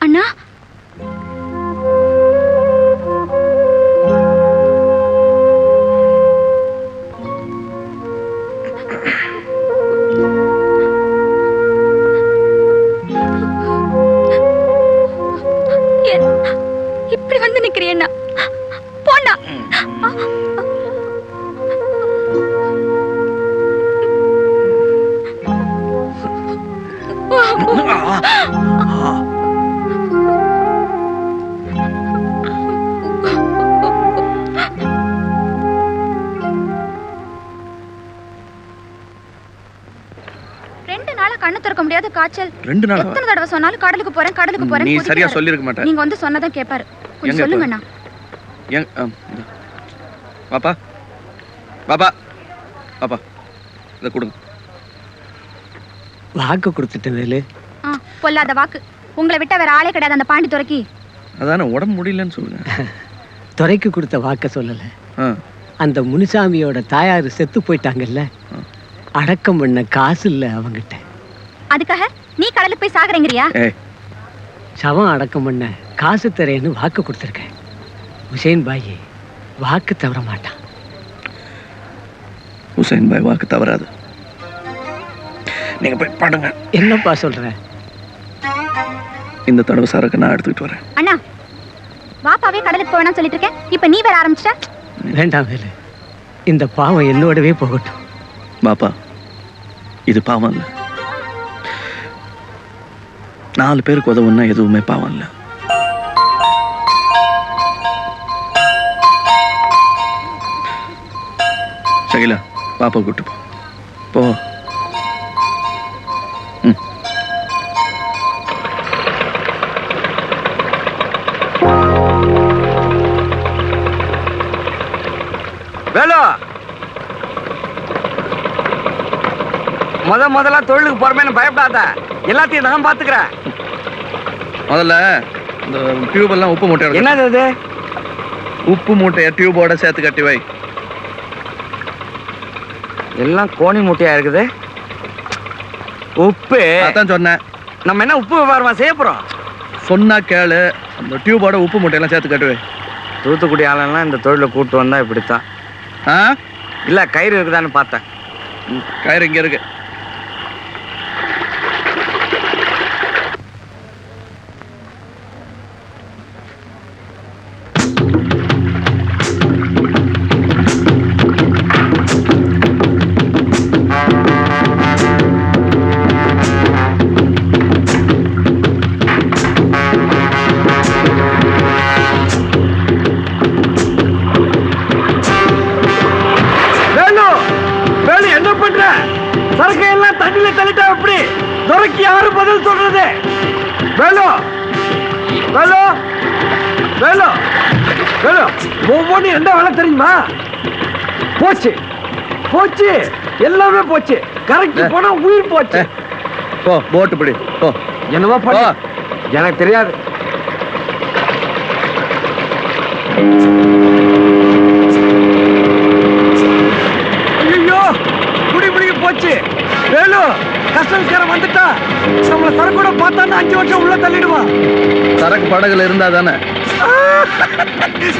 அண்ணா? இப்படி வந்து நிக்கிறேன்னா கண்ணு திறக்க முடியாத காய்ச்சல். ரெண்டு நாளா. எத்தனை தடவை சொன்னாலும் கடலுக்கு போறேன் கடலுக்கு போறேன் நீ சரியா. சொல்லிருக்க மாட்ட. நீங்க வந்து சொன்னதான் கேட்பாரு கொஞ்சம் எங்க சொல்லுங்க அண்ணா. எங் ஆ, இதோ. பாப்பா பாப்பா பாப்பா இதை கொடுங்க. வாக்கு கொடுத்துட்டேன் வேலு. ஆ, பொல்லாத வாக்கு. உங்களை விட்டா வேற ஆளே கிடையாது அந்த பாண்டி துறைக்கி அதானே உடம்பு முடியலன்னு சொல்லுங்க. துறைக்கு கொடுத்த வாக்க சொல்லல. அந்த முனுசாமியோட தாயார் செத்து போயிட்டாங்கல்ல. அடக்கம் பண்ண காசு இல்ல அவங்கிட்ட. அதுக்காக நீ கடலுக்கு போய் சாகுறேங்கிறியா? சவம் அடக்கம் பண்ண காசு தரேன்னு வாக்கு கொடுத்துருக்கேன். ஹுசேன் பாய் வாக்கு தவற மாட்டான். ஹுசைன் பாய் வாக்கு தவறாது. நீங்க போய் பாடுங்க. என்னப்பா சொல்ற? இந்த தடவை சரக்கு நான் எடுத்துக்கிட்டு வரேன். அண்ணா வாப்பாவே கடலுக்கு போவேணாம்னு சொல்லிட்டு இருக்கேன் இப்ப நீ வேற ஆரம்பிச்சிட்ட? வேண்டாம் வேலு. இந்த பாவம் என்னோடவே போகட்டும். பாப்பா இது பாவம் இல்ல நாலு பேருக்கு உதவுன்னா எதுவுமே பாவம் இல்ல. சகிலா பாப்பா கூட்டு போ. போ. வேலோ! முத முதல்ல தொழிலுக்கு போறமேன்னு பயப்படாத. எல்லாத்தையும் நான் பாத்துக்கிறேன். முதல்ல இந்த டியூப் எல்லாம் உப்பு மூட்டை என்னது அது? உப்பு மூட்டையை டியூபோட சேர்த்து கட்டி வை. எல்லாம் கோணி மூட்டையா இருக்குது? உப்பு. அதான் சொன்னேன். நம்ம என்ன உப்பு வியாபாரமா செய்ய போறோம்? சொன்னா கேளு. அந்த டியூபோட உப்பு மூட்டையெல்லாம் சேர்த்து கட்டு வை. தூத்துக்குடி ஆளெல்லாம் இந்த தொழிலை கூட்டு வந்தா இப்படித்தான். ஆ? இல்ல கயிறு இருக்குதான்னு பார்த்தேன். கயிறு இங்க இருக்கு. வேலு வேலு வேலு வேலு ஒவ்வொன்றும் என்ன வேலை தெரியுமா? போச்சு. போச்சு. எல்லாமே போச்சு. கரெக்ட். போனா உயிர் போச்சு. போ போட்டு பிடி. போ. என்னவோ போ. எனக்கு தெரியாது. அஞ்சு வருஷம் உள்ள தள்ளிடுவான் சரக்கு படகுல இருந்தா தானே?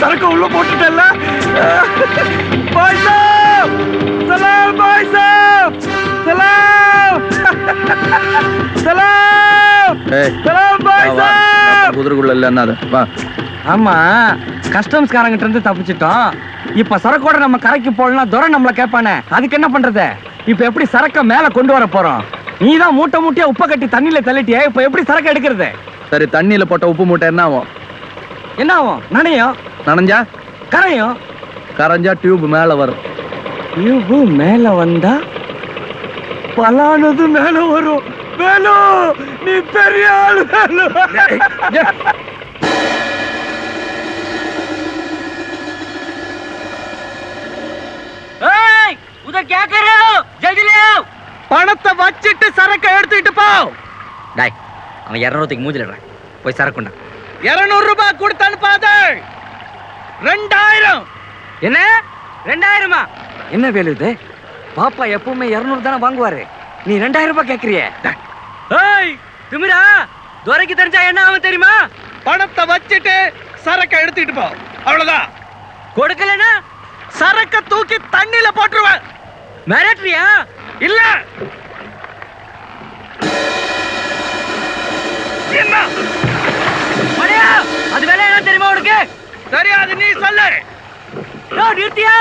சரக்கு உள்ள போட்டுட்டல பாய் சாப் சலாம் பாய் சாப் சலாம் சலாம் சலாம் பாய். சாப் குதிரைக்குள்ள இல்லைன்னா அதை. வா. ஆமா கஸ்டம்ஸ்காரங்கிட்ட இருந்து தப்பிச்சிட்டோம். இப்ப சரக்கோட நம்ம கரைக்கு போடலாம் துரை நம்மள கேட்பானே. அதுக்கு என்ன பண்றது? இப்ப எப்படி சரக்க மேல கொண்டு வர போறோம்? நீ தான் மூட்டை மூட்டையா உப்ப கட்டி தண்ணியில தள்ளிட்டியே? இப்ப எப்படி சரக்கு எடுக்கிறது? சரி தண்ணியில போட்ட உப்பு மூட்டை என்ன ஆகும்? என்ன ஆகும்? நனையும்? நனைஞ்சா? கரையும்? கரைஞ்சா டியூப் மேல வரும். இவ்வு மேல வந்தா பலானது மேல வரும். வேலு நீ பெரிய ஆளு வேலு. உதர் क्या பணத்தை வச்சிட்டு சரக்கு எடுத்துக்கிட்டு போ. டாய் அவன் இரநூறுக்கு மூஞ்சிலிடுறான் போய் சரக்குண்டா இருநூறு ரூபாய் கொடுத்து அனுப்பாத ரெண்டாயிரம். என்ன? ரெண்டாயிரமா? என்ன வேலு இது? பாப்பா எப்பவுமே இருநூறு தானே வாங்குவாரு. நீ ரெண்டாயிரம் ரூபாய் கேக்குறிய. ஏய் திமிரா துரைக்கு தெரிஞ்சா என்ன ஆகும் தெரியுமா? பணத்தை வச்சுட்டு சரக்க எடுத்துட்டு போ. அவ்வளவுதான். கொடுக்கலனா சரக்க தூக்கி தண்ணியில போட்டுருவேன். மிரட்டுறியா? இல்ல. அது வேலை என்ன தெரியுமா உனக்கு? தெரியாது நீ சொல்லு. யோ, நிறுத்தியா?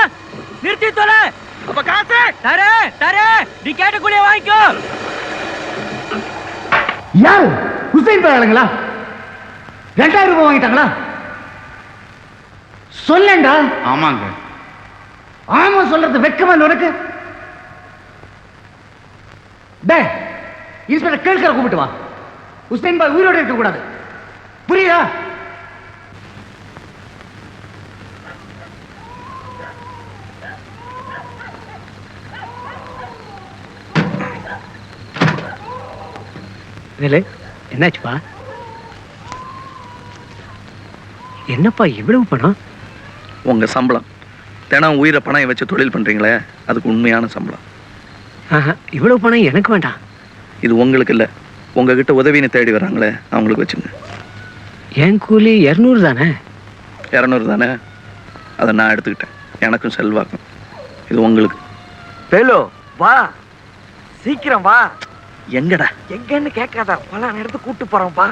நிறுத்தி தொலை. அப்ப காசு? தர தர. நீ கேட்ட கூலிய வாங்கிக்கோ யார்? ஹுசைன் பரவாயில்லைங்களா ரெண்டாயிரம் ரூபாய் வாங்கிட்டாங்களா? சொல்லண்டா ஆமாங்க. ஆமா சொல்றது வெக்கமா உனக்கு? டே இன்ஸ்பெக்டர் கேட்கிற கூப்பிட்டு வா. ஹுசைன் பாய் உயிரோடு இருக்க கூடாது புரியுதா? வேலு என்னாச்சுப்பா? என்னப்பா இவ்வளவு பணம்? உங்க சம்பளம். தினம் உயிரை பணம் வச்சு தொழில் பண்றீங்களே அதுக்கு உண்மையான சம்பளம். ஆஹா, இவ்வளவு பணம் எனக்கு வேண்டாம். இது உங்களுக்கு இல்ல. உங்ககிட்ட உதவின்னு தேடி வராங்களே அவங்களுக்கு வச்சுங்க. என் கூலி இரநூறு தானே? இரநூறு தானே? அதை நான் எடுத்துக்கிட்டேன். எனக்கும் செல்வாக்கும். இது உங்களுக்கு. வேலு வா. சீக்கிரம் வா. எங்கடா? எங்கன்னு கேட்காத. பல இடத்துக்கு கூட்டு போறோம்ப்பா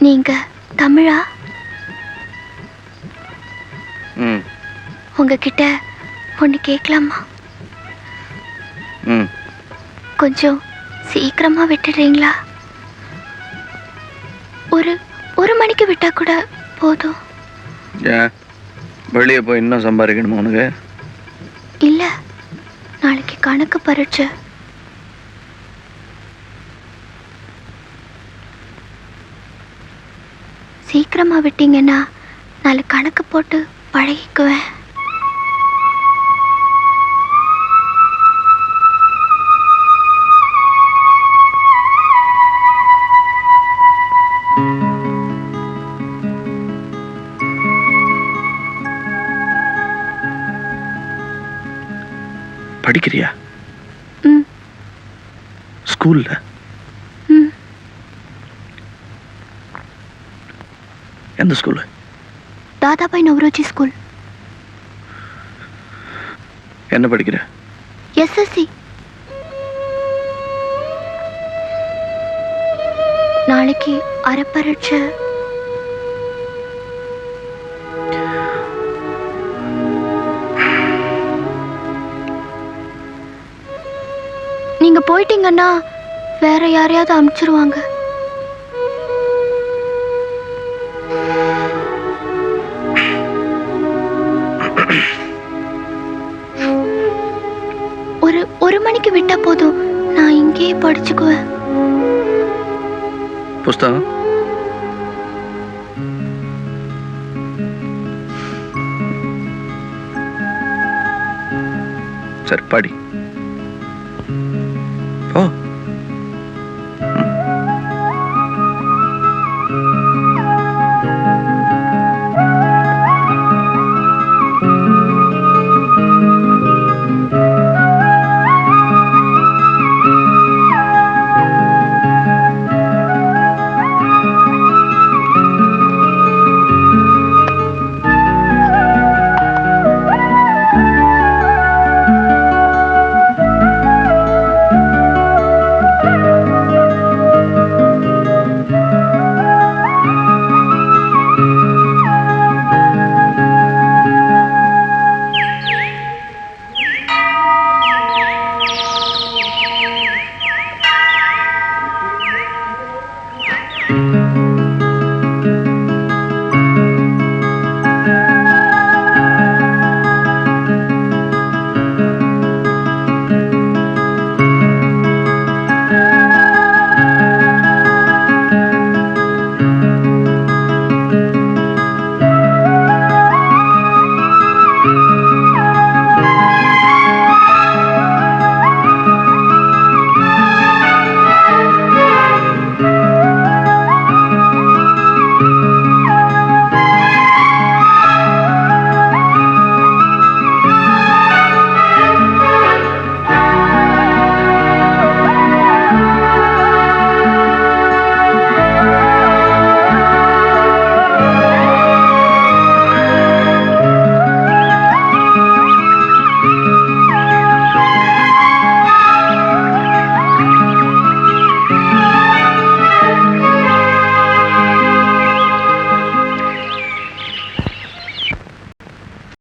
நீங்க தமிழா? உங்ககிட்ட ஒன்று கேட்கலாமா கொஞ்சம் சீக்கிரமா விட்டுடுறீங்களா? ஒரு ஒரு மணிக்கு விட்டா கூட போதும். வெளியே போய் இன்னும் சம்பாதிக்கணுமா உனக்கு? இல்ல நாளைக்கு கணக்கு பரீட்சை. சீக்கிரமா விட்டீங்கன்னா நாளைக்கு கணக்கு போட்டு பழகிக்குவேன். படிக்கிறியா? ஸ்கூல்ல? எந்த ஸ்கூலு தாதாபாய் நவரோஜி ஸ்கூல் என்ன படிக்கிற? எஸ்எஸ்சி நாளைக்கு அரைப்பரீட்சை நீங்க போயிட்டீங்கன்னா வேற யாரையாவது அனுப்பிச்சிருவாங்க போதும். நான் இங்கேயே படிச்சுக்குவேன். புஸ்தகம்? சரி படி.